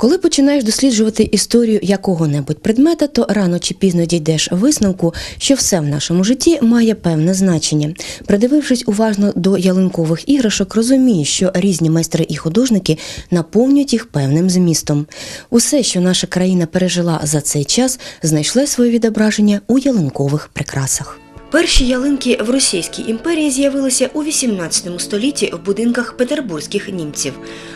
Коли починаєш досліджувати історію якого-небудь предмета, то рано чи пізно дійдеш висновку, що все в нашому житті має певне значення. Придивившись уважно до ялинкових іграшок, розумієш, що різні майстри і художники наповнюють їх певним змістом. Усе, що наша країна пережила за цей час, знайшло своє відображення у ялинкових прикрасах. Перші ялинки в Російській імперії з'явилися у 18 столітті в будинках петербурзьких німців.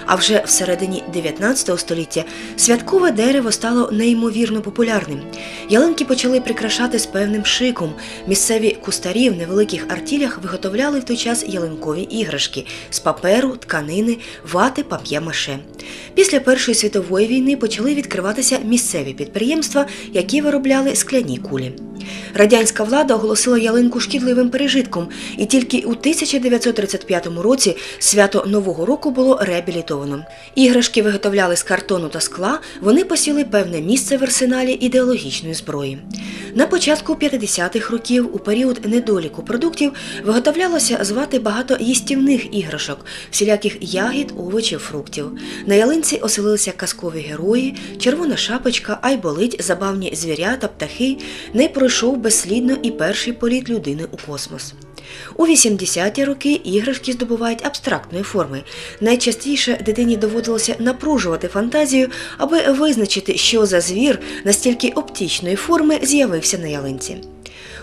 А вже в середині 19 століття святкове дерево стало неймовірно популярним. Ялинки почали прикрашати з певним шиком. Місцеві кустарі в невеликих артілях виготовляли в той час ялинкові іграшки з паперу, тканини, вати, пап'є-маше. Після Першої світової війни почали відкриватися місцеві підприємства, які виробляли скляні кулі. Радянська влада оголосила ялинку шкідливим пережитком, і тільки у 1935 році свято Нового року було реабілітовано. Іграшки виготовляли з картону та скла, вони посіли певне місце в арсеналі ідеологічної зброї. На початку 50-х років, у період недоліку продуктів, виготовлялося звати багато їстівних іграшок, всіляких ягід, овочів, фруктів. На ялинці оселилися казкові герої, червона шапочка, айболить, забавні звірята, птахи. Не пройшов безслідно і перший політ людини у космос. У 80-ті роки іграшки здобувають абстрактної форми. Найчастіше дитині доводилося напружувати фантазію, аби визначити, що за звір настільки оптічної форми з'явився на ялинці.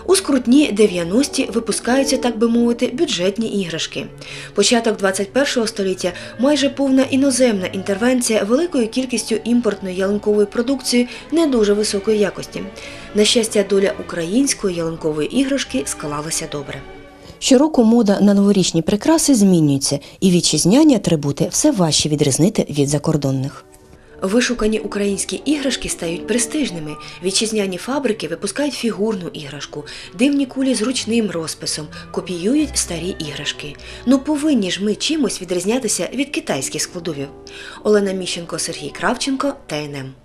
У скрутні 90-ті випускаються, так би мовити, бюджетні іграшки. Початок 21-го століття майже повна іноземна інтервенція великою кількістю імпортної ялинкової продукції не дуже високої якості. На щастя, доля української ялинкової іграшки склалася добре. Щороку мода на новорічні прикраси змінюється, і вітчизняні атрибути все важче відрізнити від закордонних. Вишукані українські іграшки стають престижними. Вітчизняні фабрики випускають фігурну іграшку, дивні кулі з ручним розписом, копіюють старі іграшки. Ну повинні ж ми чимось відрізнятися від китайських складовів. Олена Міщенко, Сергій Кравченко, ТНМ.